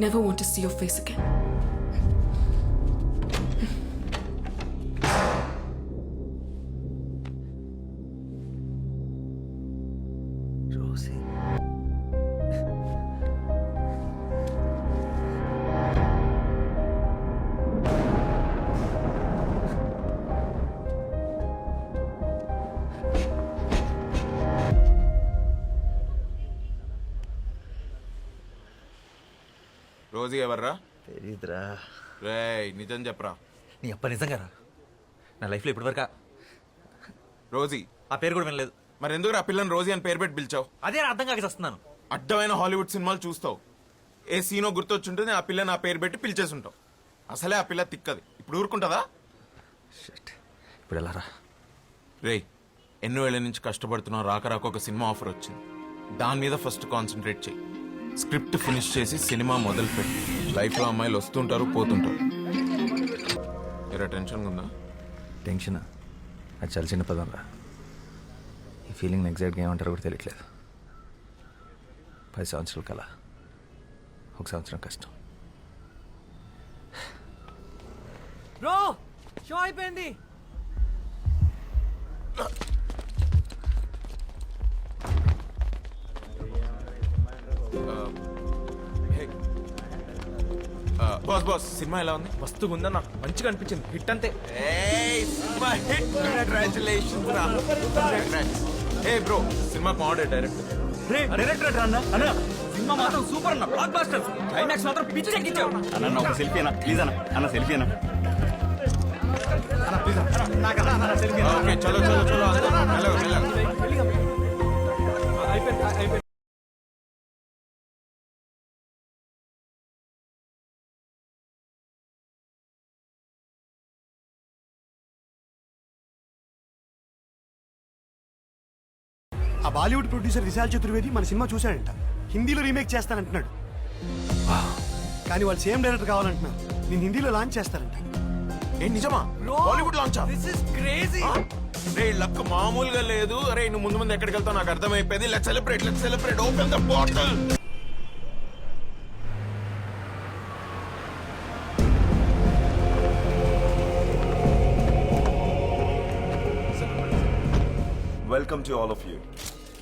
never want to see your face again. రోజు ఎవర్రా? తెలీదురా. రేయ్ నిజం చెప్పరా? నీ అప్ప నిజంగా రా నా లైఫ్లో ఇప్పటివరకు రోజీ. ఆ పేరు కూడా వినలేదు. మరి ఎందుకు ఆ పిల్లని రోజీ అని పేరు పెట్టి పిలిచావు? అదే నా అర్థం కాక వస్తున్నాను అడ్డమైన హాలీవుడ్ సినిమాలు చూస్తావు. ఏ సీనో గుర్తొచ్చుంటుంది ఆ పిల్లని ఆ పేరు పెట్టి పిలిచేసుంటావు. అసలే ఆ పిల్ల తిక్కది. ఇప్పుడు ఊరుకుంటుందా షిట్. ఇప్పుడు ఎలా రా? రేయ్ ఎన్నో ఏళ్ళ నుంచి కష్టపడుతున్నావు రాక రాక ఒక సినిమా ఆఫర్ వచ్చింది. దాని మీద ఫస్ట్ కాన్సన్ట్రేట్ చేయి స్క్రిప్ట్ ఫినిష్ చేసి సినిమా మొదలు పెట్టి లైఫ్లో అమ్మాయిలు వస్తుంటారు పోతుంటారు. ఎరా టెన్షన్ ఉందా? టెన్షన్? అది చాలా చిన్న పదం రా. ఈ ఫీలింగ్ ఎగ్జాక్ట్గా ఏమంటారో కూడా తెలియట్లేదు. పది సంవత్సరాల కల ఒక సంవత్సరం కష్టం. బ్రో షో అయిపోయింది. బాస్ బాస్ సినిమా ఎలా ఉంది మస్తుగా ఉందన్న మంచిగా అనిపించింది హిట్ అంతే ఏ బ్రో సినిమా బాగుండే డైరెక్ట్ డైరెక్టర్ అన్న అన్న సినిమా మాత్రం సూపర్ అన్న బ్లాక్ బాస్టర్ క్లైమాక్స్ మాత్రం పిచ్చి ఎక్కించావు అన్న ఒక సెల్ఫీ అన్న ప్లీజ్ అన్న అన్న సెల్ఫీ అన్న ఓకే చలో చలో. అయిపోయింది అయిపోయింది ఆ బాలీవుడ్ ప్రొడ్యూసర్ విశాల్ చతుర్వేది మన సినిమా చూశాడంట. హిందీలో రీమేక్ చేస్తానంటున్నాడు. కానీ వాళ్ళు సేమ్ డైరెక్టర్ కావాలంటున్నారు. నేను హిందీలో లాంచ్ చేస్తారంట ఏ నిజమా? బాలీవుడ్ లాంచా దిస్ ఇస్ క్రేజీ రే లక్ మామూలుగా లేదు. అరే నువ్వు ముందు ముందు ఎక్కడికి వెళ్తావు? నాకు అర్థమైపోయింది. Let celebrate let celebrate open the bottle Welcome to all of you.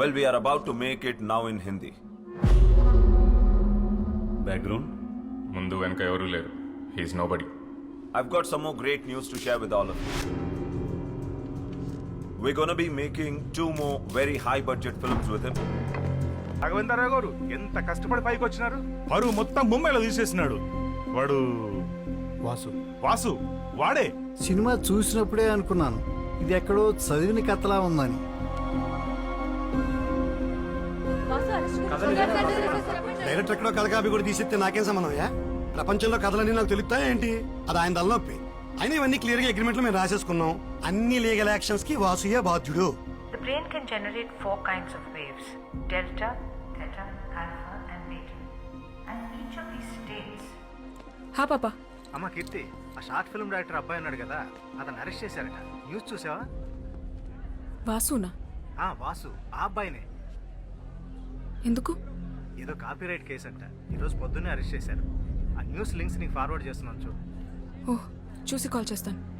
Well, we are about to make it now in Hindi. Background ముందు వెనక ఎవరూ లేరు హీస్ నో బడి I've got some more great news to share with all of you. We're gonna be making two more very high budget films with him. Raghavendra Rao గారు ఎంత కష్టపడి పైకి వచ్చినారు పరువు మొత్తం ముంబైలో తీసేసినాడు వాడు వాసు వాసు వాడే సినిమా చూసినప్పుడే అనుకున్నాను ఇది ఎక్కడో చదివిన కథలా ఉందని డైరెక్టర్ ఎక్కడో కథ కాపీ కూడా తీసిస్తే నాకేం సంబంధం యా ప్రపంచంలో కథలన్నీ నాకు తెలుస్తాయా ఏంటి? అది ఆయన తలనొప్పి. అయినా ఇవన్నీ క్లియర్గా అగ్రిమెంట్లో మేము రాసేసుకున్నాం. అన్ని లీగల్ యాక్షన్స్కి వాసుయే బాధ్యుడు. The brain can generate four kinds of waves delta, theta, alpha, and beta. And each of these states Ha, Papa. అమ్మ కీర్తి ఆ షార్ట్ ఫిల్మ్ డైరెక్టర్ అబ్బాయి ఉన్నాడు కదా అతను అరెస్ట్ చేశారట. న్యూస్ చూసావా? వాసునా? ఆ వాసు ఆ అబ్బాయినే. ఎందుకు? ఏదో కాపీరైట్ కేసు అంట. ఈరోజు పొద్దున్నే అరెస్ట్ చేశారు. ఆ న్యూస్ లింక్స్ నీకు ఫార్వర్డ్ చేస్తున్నాను చూడు. ఓహ్ చూసి కాల్ చేస్తాను.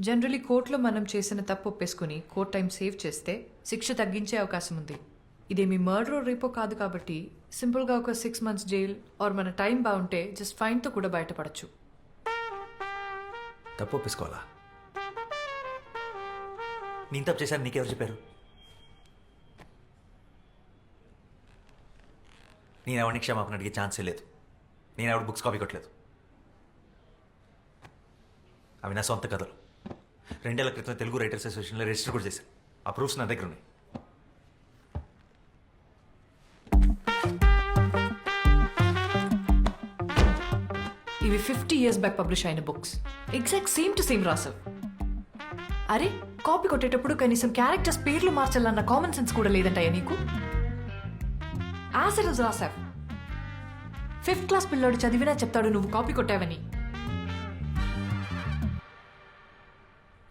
generally కోర్టులో మనం చేసిన తప్పు ఒప్పేసుకుని కోర్ట్ టైం సేవ్ చేస్తే శిక్ష తగ్గించే అవకాశం ఉంది. ఇదేమి మర్డర్ రేపో కాదు కాబట్టి సింపుల్గా ఒక సిక్స్ మంత్స్ జైల్ ఆర్ మన టైం బాగుంటే జస్ట్ ఫైన్తో కూడా బయటపడచ్చు. తప్పు ఒప్పేసుకోవాలా? నేను తప్పు చేశాను నీకెవరు చెప్పారు? నేను ఎవరిని క్షమాపణ అడిగే ఛాన్సే లేదు. నేను ఎవరు బుక్స్ కాపీ కొట్టలేదు. అవి నా సొంత కథలు. రెండేళ్ళ క్రితం తెలుగు రైటర్స్ అసోసియేషన్లో రిజిస్టర్ కూడా చేశాను. ఆ ప్రూఫ్స్ నా దగ్గర ఉన్నాయి ఇవి ఫిఫ్టీ ఇయర్స్ బ్యాక్ పబ్లిష్ అయిన books. Exact same to same రాసావు. అరే కాపీ కొట్టేటప్పుడు కనీసం క్యారెక్టర్స్ పేర్లు మార్చాలన్న కామన్ సెన్స్ కూడా లేదంటాయా నీకు? యాసిడస్ రాసావు. ఫిఫ్త్ క్లాస్ పిల్లోడు చదివినా చెప్తాడు నువ్వు కాపీ కొట్టావని.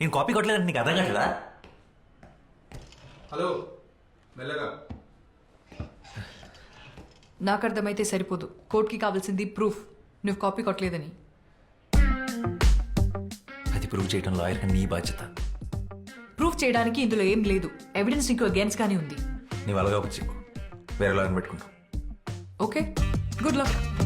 నేను కాపీ కొట్టలేదని నీకు అర్థం కావట్లేదా? హలో మెల్లగా. నాకు అర్థమైతే సరిపోదు. కోర్టుకి కావాల్సింది ప్రూఫ్. నువ్వు కాపీ కొట్టలేదని. అది ప్రూవ్ చేయడం లాయర్ కానీ నీ బాధ్యత. ప్రూఫ్ చేయడానికి ఇందులో ఏం లేదు. ఎవిడెన్స్ నీకు అగేన్స్ గానే ఉంది. నీవు అలాగా వచ్చి వేరే లాయర్ని పెట్టుకుంటాం. ఓకే. Good luck.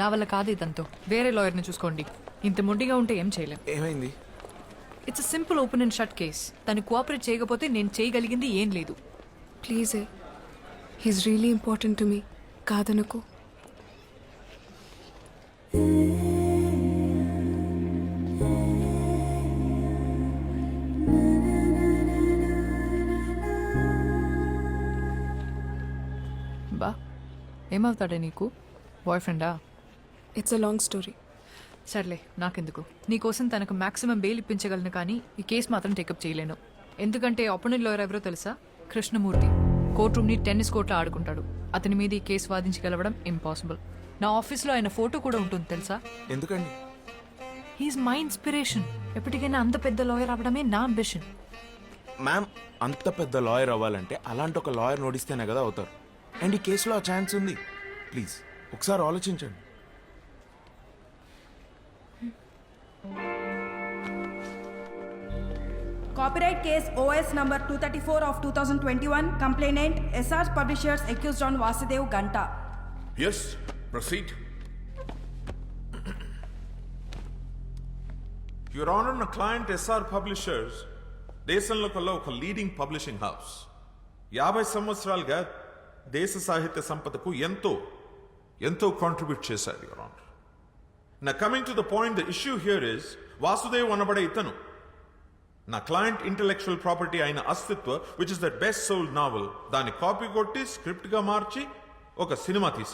నా వల్ల కాదు ఇదంతో. వేరే లాయర్ని చూసుకోండి. ఇంత మొండిగా ఉంటే ఏం చేయలేం. ఏమైంది? It's simple open and shut case తను కోఆపరేట్ చేయకపోతే నేను చేయగలిగింది ఏం లేదు. Please he's really important to me కాదనుకో. బా ఏమవుతాడే నీకు? బాయ్ ఫ్రెండా ఇట్స్ అ లాంగ్ స్టోరీ సర్లే నాకెందుకు? నీకోసం తనకు మాక్సిమం బెయిల్ ఇప్పించగలను కానీ ఈ కేసు మాత్రం టేకప్ చేయలేను. ఎందుకంటే అపోనెంట్ లాయర్ ఎవరో తెలుసా? కృష్ణమూర్తి. కోర్ట్ రూమ్ని టెన్నిస్ కోర్ట్లో ఆడుకుంటాడు. అతని మీద ఈ కేసు వాదించగలవడం ఇంపాసిబుల్ నా ఆఫీస్లో ఆయన ఫోటో కూడా ఉంటుంది తెలుసా? ఎందుకండి? హీఈస్ మై ఇన్స్పిరేషన్ ఎప్పటికైనా అంత పెద్ద లాయర్ అవ్వడమే నా అంబిషన్ మ్యామ్ అంత పెద్ద లాయర్ అవ్వాలంటే అలాంటి ఒక లాయర్ నోడిస్తేనే కదా అవుతారు. అండ్ ఈ కేసులో ఆ ఛాన్స్ ఉంది. ప్లీజ్ ఒకసారి ఆలోచించండి. Copyright case OS number 234 of 2021. Complainant SR Publishers accused on Vasudev Ganta. Yes proceed your honour నా క్లయింట్ ఎస్ఆర్ పబ్లిషర్స్ దేశంలో కల్లా ఒక లీడింగ్ పబ్లిషింగ్ హౌస్ యాభై సంవత్సరాలుగా దేశ సాహిత్య సంపదకు ఎంతో ఎంతో కాంట్రిబ్యూట్ చేశారు యువర్ ఆనర్ నా coming to the point the issue here is Vasudev అనబడే ఇతను నా క్లయింట్ ఇంటలెక్చువల్ ప్రాపర్టీ అయిన Astitva which is the best sold novel దాన్ని కాపీ కొట్టి స్క్రిప్ట్గా మార్చి ఒక సినిమా తీశాడు